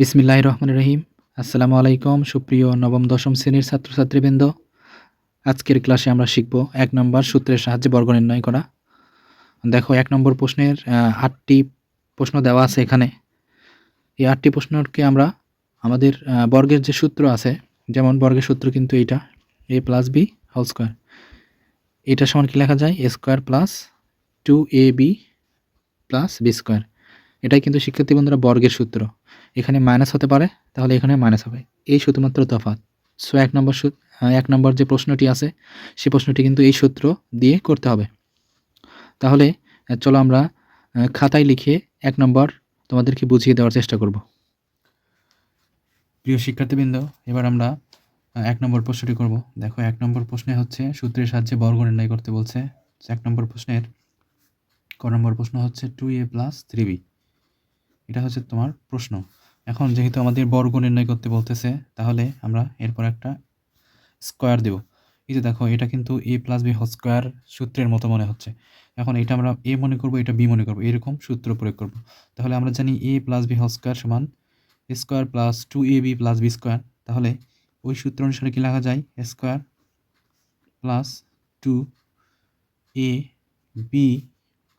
বিসমিল্লাহ রহমান রহিম। আসসালামু আলাইকুম, সুপ্রিয় নবম, দশম শ্রেণির ছাত্রছাত্রীবৃন্দ। আজকের ক্লাসে আমরা শিখব এক নম্বর সূত্রের সাহায্যে বর্গ নির্ণয় করা। দেখো, এক নম্বর প্রশ্নের আটটি প্রশ্ন দেওয়া আছে এখানে। এই আটটি প্রশ্নকে আমরা আমাদের বর্গের যে সূত্র আছে, যেমন বর্গের সূত্র কিন্তু এইটা, A plus B whole square. এটা সমান কি লেখা যায়? A square plus two A B plus B square. এটাই কিন্তু শিক্ষার্থী বন্ধুরা বর্গের সূত্র। এখানে মাইনাস হতে পারে, তাহলে এখানে মাইনাস হবে। এই শুধুমাত্র তফাৎ। সো এক নম্বর এক নম্বর যে প্রশ্নটি আছে, সে প্রশ্নটি কিন্তু এই সূত্র দিয়ে করতে হবে। তাহলে চলো আমরা খাতায় লিখে এক নম্বর তোমাদেরকে বুঝিয়ে দেওয়ার চেষ্টা করব। প্রিয় শিক্ষার্থীবৃন্দ, এবার আমরা এক নম্বর প্রশ্নটি করব। দেখো, এক নম্বর প্রশ্নে হচ্ছে, সূত্রের সাহায্যে বর্গ নির্ণয় করতে বলছে। এক নম্বর প্রশ্নের ক নম্বর প্রশ্ন হচ্ছে two A plus three B এটা হচ্ছে তোমার প্রশ্ন। এখন যেহেতু আমাদের বর্গ নির্ণয় করতে বলতেছে, তাহলে আমরা এরপর একটা স্কোয়ার দেব। এই যে দেখো, এটা কিন্তু এ প্লাস বি স্কোয়ার সূত্রের মতো মনে হচ্ছে। এখন এটা আমরা এ মনে করব, এটা বি মনে করব, এরকম সূত্র প্রয়োগ করব। তাহলে আমরা জানি এ প্লাস বি স্কোয়ার সমান square plus two A B plus B square তাহলে ওই সূত্র অনুসারে কি লেখা যায়? Square plus two A B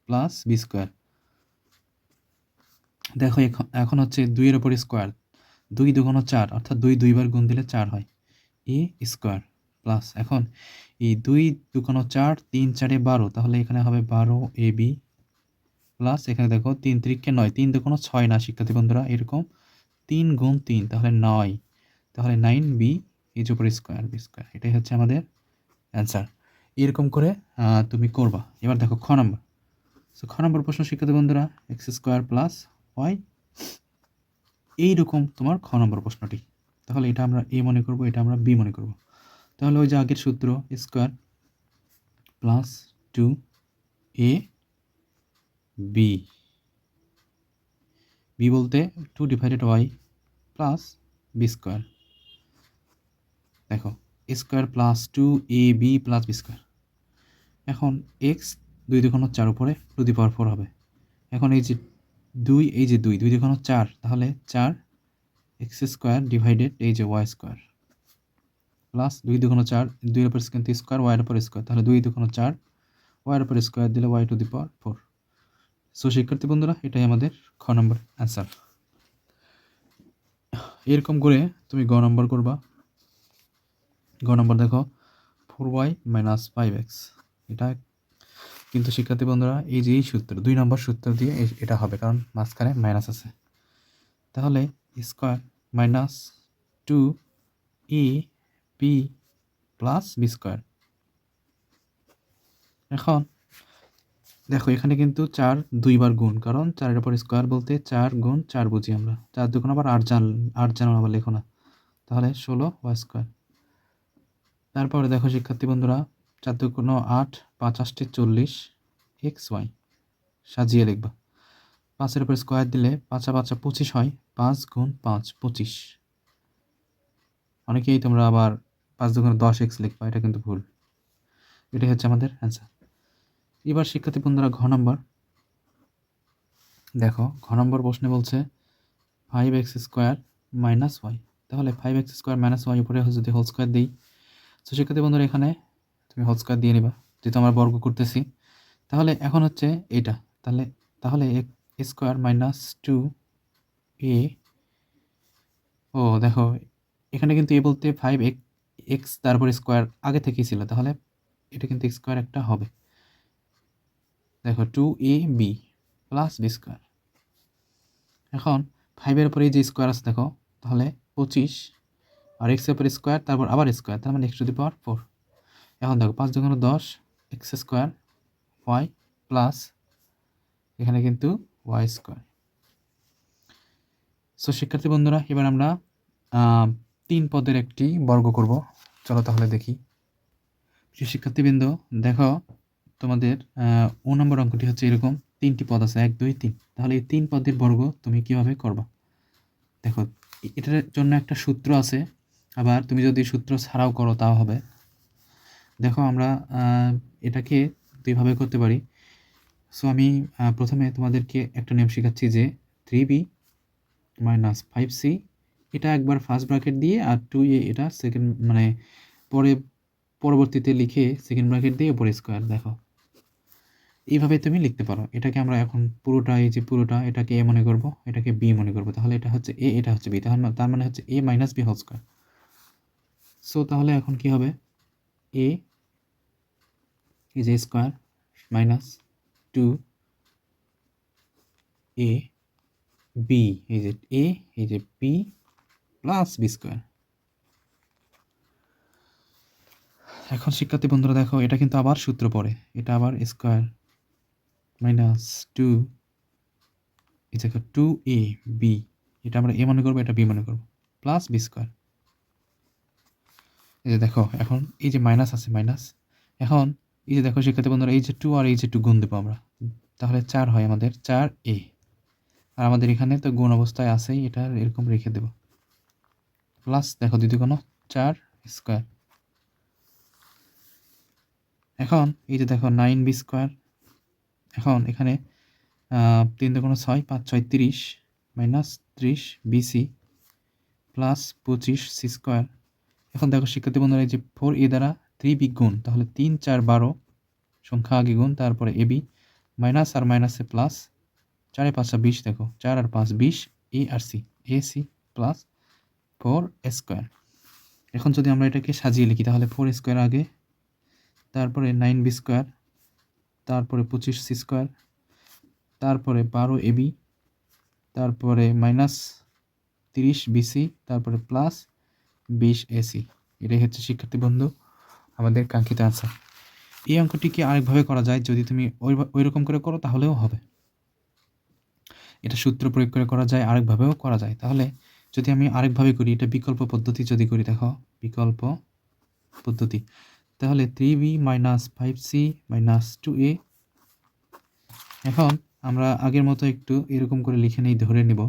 plus B square দেখো এখন হচ্ছে দুইয়ের ওপর স্কোয়ার দুই দুগুণ চার, অর্থাৎ দুই দুইবার গুণ দিলে চার হয়। এ স্কোয়ার প্লাস এখন এই দুই দুগুণ চার, তিন চারে বারো, তাহলে এখানে হবে বারো এ বি প্লাস এখানে দেখো তিন ত্রিককে নয়, তিন দুগুণ ছয় না, শিক্ষার্থী বন্ধুরা, এরকম তিন গুণ তিন, তাহলে নয়। তাহলে নাইন বি এজ উপর স্কোয়ার বি স্কোয়ার এটাই হচ্ছে আমাদের অ্যান্সার এরকম করে তুমি করবা। এবার দেখো খ নম্বর সো খ নম্বর প্রশ্ন, শিক্ষার্থী বন্ধুরা এক্স স্কোয়ার প্লাস ওয়াই এইরকম তোমার খ নম্বর প্রশ্নটি। তাহলে এটা আমরা এ মনে করব, এটা আমরা বি মনে করব। তাহলে ওই যে আগের সূত্র, square plus two A B. B বলতে two divided Y plus B square. দেখো, square plus two A B plus B square. এখন এক্স দুই দুগুণ চার উপরে টু দি পাওয়ার ফোর হবে। এখন এই যে দুই, এই যে দুই দুই দুগুণ চার, তাহলে চার এক্স স্কোয়ার ডিভাইডেড এই যে ওয়াই স্কোয়ার। প্লাস দুই দুগুণ চার দুই দুইয়ের উপর কিন্তু স্কোয়ার, ওয়াইয়ের উপর স্কোয়ার, তাহলে দুই দুগুণ চার, ওয়াইয়ের উপর স্কোয়ার দিলে Y to the power four. So শিক্ষার্থী বন্ধুরা, এটাই আমাদের খ নম্বর অ্যান্সার। এরকম করে তুমি গ নম্বর করবা। গ নম্বর দেখো, four Y minus five X, এটা কিন্তু শিক্ষার্থী বন্ধুরা, এই যে এই সূত্র, দুই নম্বর সূত্র দিয়ে এটা হবে, কারণ মাঝখানে মাইনাস আছে। তাহলে square minus two A P plus B square এখন দেখো, এখানে কিন্তু চার দুইবার গুণ, কারণ চারের উপর স্কোয়ার বলতে চার গুণ চার বুঝি আমরা। চার দুগুণ আবার আট জান আট জানো আবার লেখো না। তাহলে ষোলো ওয়াই স্কোয়ার তারপরে দেখো শিক্ষার্থী বন্ধুরা চার দুগুণ আট, পাঁচ চল্লিশ এক্স ওয়াই সাজিয়ে লিখবা। পাঁচের উপর স্কোয়ার দিলে পাঁচা পাঁচা পঁচিশ হয়, পাঁচ গুণ পাঁচ, পঁচিশ। অনেকেই তোমরা আবার পাঁচ দুগুণ দশ এক্স লিখবা, এটা কিন্তু ভুল। এটাই হচ্ছে আমাদের অ্যান্সার এবার শিক্ষার্থী বন্ধুরা ঘ নম্বর। দেখো, ঘ নম্বর প্রশ্নে বলছে five X square minus Y তাহলে five X square minus Y উপরে যদি হোল স্কোয়ার দিই, তো শিক্ষার্থী বন্ধুরা এখানে তুমি হোল স্কোয়ার দিয়ে নিবা, যেহেতু আমরা বর্গ করতেছি। তাহলে এখন হচ্ছে এটা তাহলে তাহলে A square minus two A, ও দেখো, এখানে কিন্তু এ বলতে ফাইভ এক্স তারপর স্কোয়ার আগে থেকেই ছিল, তাহলে এটা কিন্তু স্কোয়ার একটা হবে। দেখো two A B plus B square এখন ফাইভের উপরে যে স্কোয়ার আছে, দেখো, তাহলে পঁচিশ, আর এক্সের উপর স্কোয়ার, তারপর আবার স্কোয়ার, তার মানে X to the power four এখন দেখো পাঁচ দুগুণ দশ, এক্স স্কোয়ার, ওয়াই প্লাস এখানে কিন্তু ওয়াই স্কোয়ার। সো শিক্ষার্থী বন্ধুরা, এবার আমরা তিন পদের একটি বর্গ করব। চলো তাহলে দেখি। প্রিয় শিক্ষার্থীবৃন্দ, দেখো তোমাদের ও নম্বর অঙ্কটি হচ্ছে এরকম। তিনটি পদ আছে, এক, দুই, তিন। তাহলে এই তিন পদের বর্গ তুমি কীভাবে করবা? দেখো, এটার জন্য একটা সূত্র আছে। আবার তুমি যদি সূত্র ছাড়াও করো তাও হবে। দেখো আমরা এটাকে দুইভাবে করতে পারি। সো আমি প্রথমে তোমাদেরকে একটা নিয়ম শেখাচ্ছি যে three B minus five C এটা একবার ফার্স্ট ব্র্যাকেট দিয়ে আর টু এ এটা সেকেন্ড মানে পরে, পরবর্তীতে লিখে সেকেন্ড ব্র্যাকেট দিয়ে উপরে স্কোয়ার দেখো। এইভাবে তুমি লিখতে পারো। এটাকে আমরা এখন পুরোটা, এই যে পুরোটা, এটাকে এ মনে করব, এটাকে বি মনে করব। তাহলে এটা হচ্ছে এ এটা হচ্ছে বি তাহলে তার মানে হচ্ছে A minus B whole square so তাহলে এখন কি হবে? A is A square minus two A B এই যে এ এই যে বি প্লাস বি স্কোয়ার এখন শিক্ষার্থী বন্ধুরা দেখো, এটা কিন্তু আবার সূত্র পড়ে। এটা আবার স্কোয়ার মাইনাস টু এই দেখো টু এ বি এটা আমরা এ মনে করব, এটা বি মনে করব। প্লাস বি স্কোয়ার এই যে দেখো, এখন এই যে মাইনাস আছে মাইনাস এখন এই যে দেখো শিক্ষার্থী বন্ধুরা, এই যে টু আর এই যে টু গুণ দেবো আমরা। তাহলে চার হয় আমাদের চার এ আর আমাদের এখানে তো গুণ অবস্থায় আছেই, এটা এরকম রেখে দেব। প্লাস দেখো দ্বিতীয় কোনো চার স্কোয়ার এখন এই যে দেখো নাইন বি স্কোয়ার এখন এখানে তিন দুগুণ ছয়, পাঁচ ছয় তিরিশ মাইনাস ত্রিশ বিসি প্লাস পঁচিশ সি স্কোয়ার এখন দেখো শিক্ষার্থী বন্ধুরা, এই যে ফোর এ দ্বারা থ্রি বি গুণ তাহলে তিন, চার, বারো সংখ্যা আগে গুণ, তারপরে এবি মাইনাস আর মাইনাসে প্লাস চারে পাঁচটা বিশ, দেখো, চার আর পাঁচ বিশ, এ আর C, A, C plus four square. এখন যদি আমরা এটাকে সাজিয়ে লিখি, তাহলে ফোর স্কোয়ার আগে, তারপরে নাইন বি স্কোয়ার, তারপরে পঁচিশ সি স্কোয়ার, তারপরে বারো এবি তারপরে মাইনাস তিরিশ বিসি তারপরে প্লাস বিশ এসি এটাই হচ্ছে শিক্ষার্থী বন্ধু। আমাদের কাঙ্ক্ষিত আনসার এই অঙ্কটিকে আরেকভাবে করা যায়? যদি তুমি ওই ওই রকম করে করো, তাহলেও হবে। এটা সূত্র প্রয়োগ করে করা যায়, আরেকভাবেও করা যায়। তাহলে যদি আমি আরেকভাবে করি, এটা বিকল্প পদ্ধতি যদি করি, দেখো, বিকল্প পদ্ধতি। তাহলে three B minus five C minus two A এখন আমরা আগের মতো একটু এরকম করে লিখে নেই, ধরে নিব।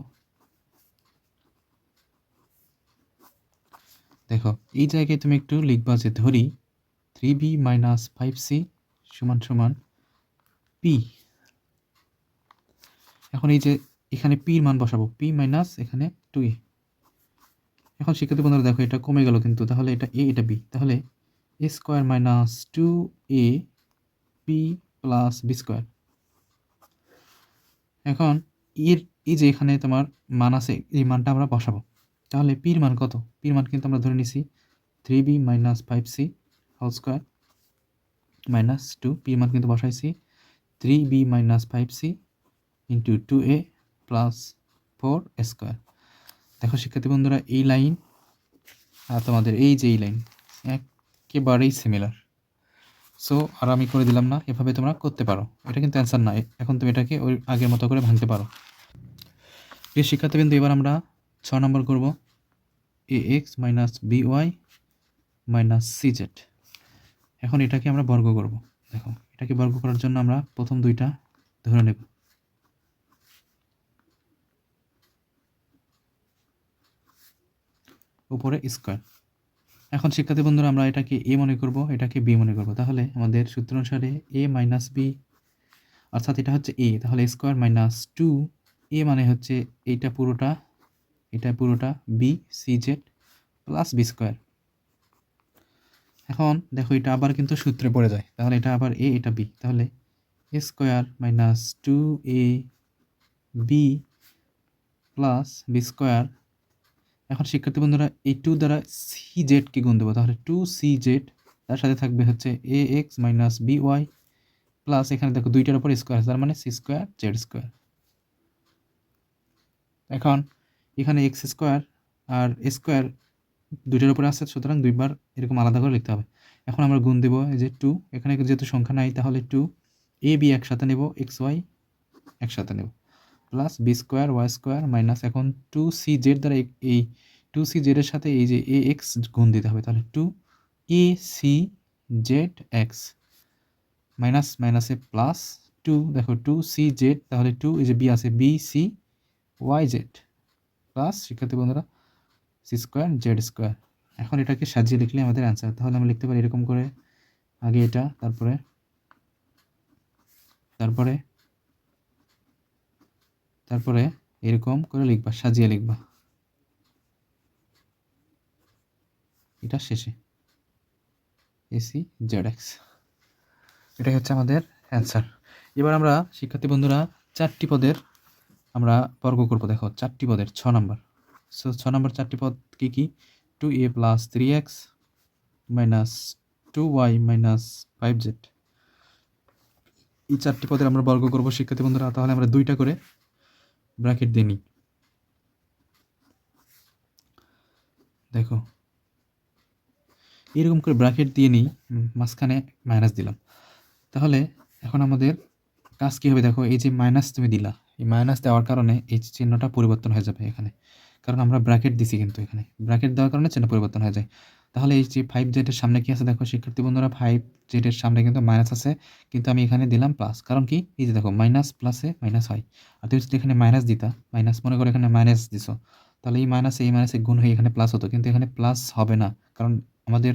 দেখো, এই জায়গায় তুমি একটু লিখবা যে ধরি three B minus five C সমান সমান পি এখন এই যে এখানে পির মান বসাবো। পি মাইনাস এখানে টু এ এখন শিক্ষার্থী বন্ধুরা, দেখো এটা কমে গেল কিন্তু, তাহলে এটা এ এটা বি তাহলে A square minus two A P plus B square এখন এর, এই যে এখানে তোমার মান আছে, এই মানটা আমরা বসাবো। তাহলে পির মান কত? পির মান কিন্তু আমরা ধরে নিছি three B minus five C whole square minus two পির মান কিন্তু বসাইছি three B minus five C into two A plus four square দেখো শিক্ষার্থী বন্ধুরা, এই লাইন আর তোমাদের এই যে এই লাইন একেবারেই সিমিলার সো আর আমি করে দিলাম না, এভাবে তোমরা করতে পারো। এটা কিন্তু অ্যান্সার না, এখন তুমি এটাকে ওই আগের মতো করে ভাঙতে পারো। প্রিয় শিক্ষার্থীবৃন্দ এবার আমরা ছ নম্বর করব। A X minus B Y minus C Z এখন এটাকে আমরা বর্গ করব। দেখো, এটাকে বর্গ করার জন্য আমরা প্রথম দুইটা ধরে নেব। উপরে স্কোয়ার। এখন শিক্ষার্থী বন্ধুরা, আমরা এটাকে এ মনে করব, এটাকে বি মনে করব। তাহলে আমাদের সূত্র অনুসারে এ মাইনাস বি, অর্থাৎ এটা হচ্ছে এ, তাহলে স্কোয়ার মাইনাস টু, এ মানে হচ্ছে এইটা পুরোটা, এটা পুরোটা B, C, Z, plus B square. এখন দেখো এটা আবার কিন্তু সূত্রে পড়ে যায়। তাহলে এটা আবার এ এটা বি তাহলে A square minus two A B plus B square এখন শিক্ষার্থী বন্ধুরা, এই টু দ্বারা সি জেডকে গুণ দেবো? তাহলে টু সি জেড তার সাথে থাকবে হচ্ছে A X minus B Y plus এখানে দেখো দুইটার উপর স্কোয়ার আছে, তার মানে সি স্কোয়ার জেড স্কোয়ার এখন এখানে এক্স স্কোয়ার আর স্কোয়ার দুইটার উপরে আছে, সুতরাং দুইবার এরকম আলাদা করে লিখতে হবে। এখন আমরা গুণ দেবো যে টু এখানে যেহেতু সংখ্যা নাই, তাহলে টু এ বি একসাথে নেব এক্স ওয়াই একসাথে নেব। Plus B square Y square minus এখন টু সি জেড দ্বারা এই- এই টু সি জেডের সাথে এই যে এ এক্স গুণ দিতে হবে। তাহলে two A C Z X minus মাইনাসে প্লাস টু দেখো টু সি জেড তাহলে টু এই যে বি আছে B C Y Z plus শিক্ষার্থী বন্ধুরা সি স্কোয়ার জেড স্কোয়ার এখন এটাকে সাজিয়ে লিখলে আমাদের অ্যান্সার তাহলে আমরা লিখতে পারি এরকম করে। আগে এটা, তারপরে তারপরে তারপরে এরকম করে লিখবা, সাজিয়ে লিখবা। এটা শেষে। এসি জেড এক্স এটাই হচ্ছে আমাদের অ্যান্সার এবার আমরা, শিক্ষার্থী বন্ধুরা, চারটি পদের আমরা বর্গ করব। দেখো, চারটি পদের, ছ নম্বর। সো ছ নম্বর চারটি পদ কী কী two A plus three X minus two Y minus five Z এই চারটি পদের আমরা বর্গ করব, শিক্ষার্থী বন্ধুরা, তাহলে আমরা দুইটা করে ব্র্যাকেট দিয়ে নিই। দেখো, এরকম করে ব্র্যাকেট দিয়ে নিই মাঝখানে মাইনাস দিলাম। তাহলে এখন আমাদের কাজ কী হবে? দেখো, এই যে মাইনাস তুমি দিলা, এই মাইনাস দেওয়ার কারণে এই চিহ্নটা পরিবর্তন হয়ে যাবে এখানে। কারণ আমরা ব্র্যাকেট দিছি কিন্তু এখানে। ব্র্যাকেট দেওয়ার কারণে চিহ্ন পরিবর্তন হয়ে যায়। তাহলে এই যে ফাইভ জেডের সামনে কি আছে? দেখো, শিক্ষার্থী বন্ধুরা ফাইভ জেডের সামনে কিন্তু মাইনাস আছে। কিন্তু আমি এখানে দিলাম প্লাস কারণ কি? এই যে দেখো মাইনাস প্লাসে মাইনাস হয়। আর তুমি যদি এখানে মাইনাস দিতা মাইনাস মনে করো এখানে মাইনাস দিছো, তাহলে এই মাইনাসে এই মাইনাসে গুণ হয়ে এখানে প্লাস হতো। কিন্তু এখানে প্লাস হবে না। কারণ আমাদের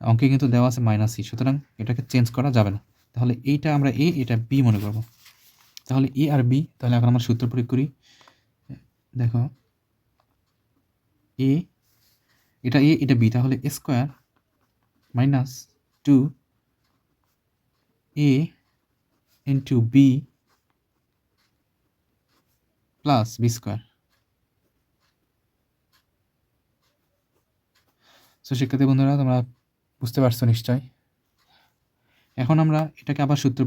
অঙ্কে কিন্তু দেওয়া আছে মাইনাসই সুতরাং এটাকে চেঞ্জ করা যাবে না। তাহলে এইটা আমরা এ এটা বি মনে করব। তাহলে এ আর বি তাহলে এখন আমরা সূত্র প্রয়োগ করি। দেখো এ, এটা এ, এটা বি, তাহলে A square minus two A into B plus B square. So শিক্ষার্থী বন্ধুরা, তোমরা বুঝতে পারছ নিশ্চয়। এখন আমরা এটাকে আবার সূত্র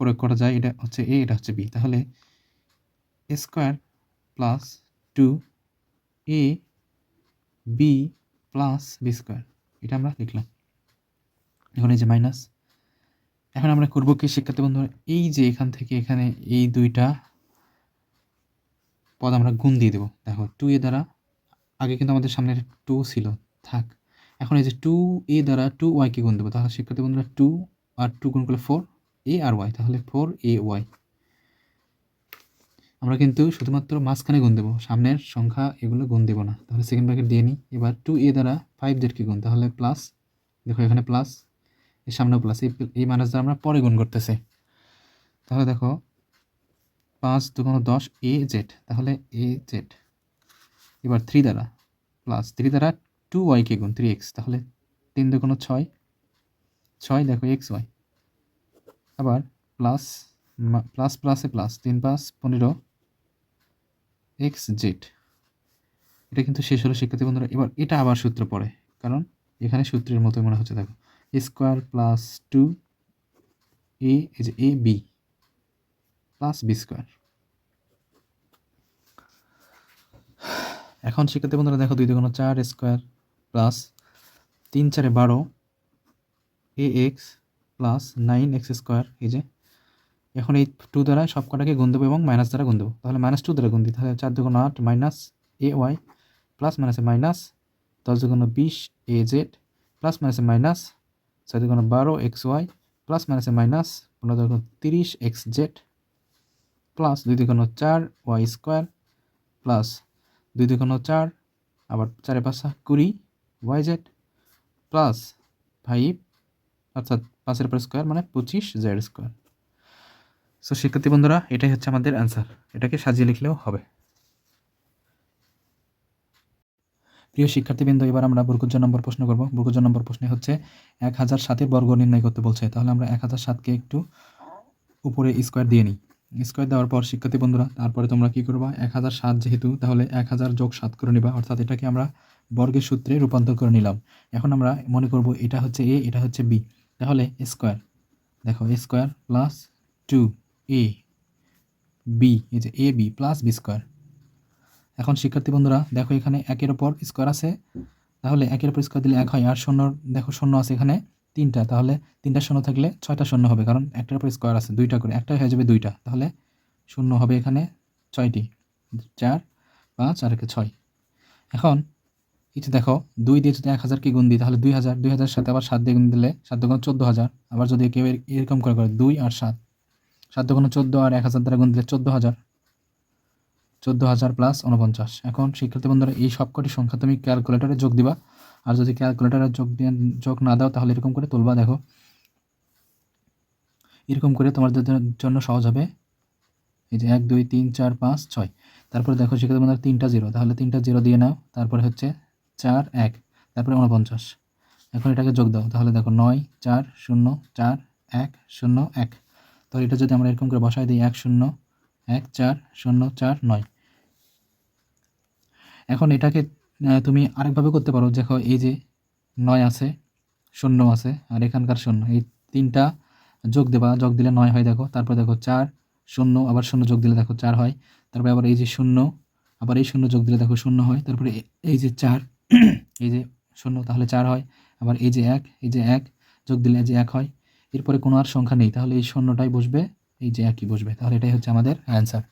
প্রয়োগ করা যায়, এটা হচ্ছে এ, এটা হচ্ছে বি। তাহলে A square plus two A B plus B square এটা আমরা লিখলাম। এখন এই যে মাইনাস এখন আমরা করব কি, শিক্ষার্থী বন্ধুরা, এই যে এখান থেকে এখানে এই দুইটা পদ আমরা গুণ দিয়ে দেবো। দেখো টু এ দ্বারা, আগে কিন্তু আমাদের সামনে টু ছিল, থাক। এখন এই যে টু এ দ্বারা টু ওয়াইকে গুণ দেবো। তাহলে শিক্ষার্থী বন্ধুরা টু আর টু গুণ করলে ফোর এ আর ওয়াই তাহলে ফোর এ ওয়াই আমরা কিন্তু শুধুমাত্র মাঝখানে গুণ দেবো, সামনের সংখ্যা এগুলো গুণ দেবো না। তাহলে সেকেন্ড ব্র্যাকেট দিয়ে নিই এবার টু এ দ্বারা ফাইভ জেডকে গুণ, তাহলে প্লাস দেখো এখানে প্লাস এর সামনেও প্লাস এই এই মাইনাস দ্বারা আমরা পরে গুণ করতেছি। তাহলে দেখো, পাঁচ দুগুণ দশ এ জেড তাহলে এ জেড এবার থ্রি দ্বারা প্লাস থ্রি দ্বারা টু ওয়াইকে গুণ থ্রি এক্স তাহলে তিন দুগুণ ছয় ছয় দেখো এক্স ওয়াই আবার প্লাস প্লাস প্লাসে প্লাস তিন পাঁচ, পনেরো এক্স জেড এটা কিন্তু শেষ হলো, শিক্ষার্থী বন্ধুরা। এবার এটা আবার সূত্র পড়ে, কারণ এখানে সূত্রের মতোই মনে হচ্ছে, দেখো। স্কোয়ার প্লাস টু এ যে A B plus B square এখন শিক্ষার্থী বন্ধুরা, দেখো, দুই দুগুণ চার স্কোয়ার প্লাস তিন চারে বারো A X plus nine X square এই যে এখন এই টু দ্বারা সব কটাকে গুণ দেবো এবং মাইনাস দ্বারা গুণ দেবো। তাহলে মাইনাস টু দ্বারা গুণ দিই। তাহলে চার দুগুণ আট মাইনাস এ ওয়াই প্লাস মাইনাসে মাইনাস দশ দুগুণ বিশ এ জেড প্লাস মাইনাসে মাইনাস ছয় দুগুণ বারো এক্স ওয়াই প্লাস মাইনাসে মাইনাস পনেরো দুগুণ তিরিশ এক্স জেড প্লাস দুই দুগুণ চার ওয়াই স্কোয়ার প্লাস দুই দুগুণ চার আবার চারে পাঁচা কুড়ি ওয়াই জেড প্লাস ফাইভ অর্থাৎ পাঁচের পর স্কোয়ার মানে পঁচিশ জেড স্কোয়ার সো শিক্ষার্থী বন্ধুরা, এটাই হচ্ছে আমাদের অ্যান্সার এটাকে সাজিয়ে লিখলেও হবে। প্রিয় শিক্ষার্থীবৃন্দ এবার আমরা বর্গজ নম্বর প্রশ্ন করব। বর্গজ নম্বর প্রশ্নে হচ্ছে, এক হাজার সাতের বর্গ নির্ণয় করতে বলছে। তাহলে আমরা এক হাজার সাতকে একটু উপরে স্কোয়ার দিয়ে নিই। স্কোয়ার দেওয়ার পর, শিক্ষার্থী বন্ধুরা, তারপরে তোমরা কী করবা? এক হাজার সাত যেহেতু, তাহলে এক হাজার যোগ সাত করে নিবা। অর্থাৎ এটাকে আমরা বর্গের সূত্রে রূপান্তর করে নিলাম। এখন আমরা মনে করব, এটা হচ্ছে এ এটা হচ্ছে বি তাহলে স্কোয়ার দেখো square plus two A B এই যে A B plus B square এখন শিক্ষার্থী বন্ধুরা, দেখো এখানে একের ওপর স্কোয়ার আছে। তাহলে একের ওপর স্কোয়ার দিলে এক হয়, আর শূন্য, দেখো শূন্য আছে এখানে তিনটা। তাহলে তিনটা শূন্য থাকলে ছয়টা শূন্য হবে, কারণ একটার উপর স্কোয়ার আছে, দুইটা করে। একটা হয়ে যাবে দুইটা। তাহলে শূন্য হবে এখানে ছয়টি। চার, পাঁচ, আর একে ছয়। এখন যে দেখো, দুই দিয়ে যদি এক হাজারকে গুণ দিই, তাহলে দুই হাজার দুই হাজার সাথে আবার সাত দিয়ে গুণ দিলে সাত দুগুণ চোদ্দ হাজার। আবার যদি কেউ এরকম করে করে, দুই আর সাত। সাত দুগুণ চোদ্দ আর এক হাজার দ্বারা গুণ দিলে চোদ্দ হাজার। চোদ্দ হাজার প্লাস উনপঞ্চাশ এখন শিক্ষার্থী বন্ধুরা, এই সবকটি সংখ্যা তুমি ক্যালকুলেটরে যোগ দিবা। আর যদি ক্যালকুলেটরে যোগ দিয়ে যোগ না দাও, তাহলে এরকম করে তুলবা, দেখো। এরকম করে তোমাদের জন্য সহজ হবে। এই যে এক, দুই, তিন, চার, পাঁচ, ছয়। তারপরে দেখো সেক্ষেত্রে তোমাদের তিনটা জিরো। তাহলে তিনটা জিরো দিয়ে নাও। তারপরে হচ্ছে চার, এক। তারপরে উনপঞ্চাশ এখন এটাকে যোগ দাও। তাহলে দেখো নয়, চার, শূন্য, চার, এক, শূন্য, এক। তো এটা যদি আমরা এরকম করে বসাই দিই, এক শূন্য, এক, চার, শূন্য, চার, নয়। এখন এটাকে তুমি আরেকভাবে করতে পারো। দেখো, এই যে নয় আছে, শূন্য আছে, আর এখানকার শূন্য। এই তিনটা যোগ দেবা, যোগ দিলে নয় হয়, দেখো। তারপর দেখো, চার, শূন্য, আবার শূন্য যোগ দিলে দেখো, চার হয়। তারপরে আবার এই যে শূন্য, আবার এই শূন্য যোগ দিলে দেখো, শূন্য হয়। তারপরে এই যে চার, এই যে শূন্য, তাহলে চার হয়। আবার এই যে এক, এই যে এক, যোগ দিলে যে এক হয়। এরপরে কোনো আর সংখ্যা নেই, তাহলে এই শূন্যটাই বসবে, এই যে একই বসবে, তাহলে এটাই হচ্ছে আমাদের অ্যান্সার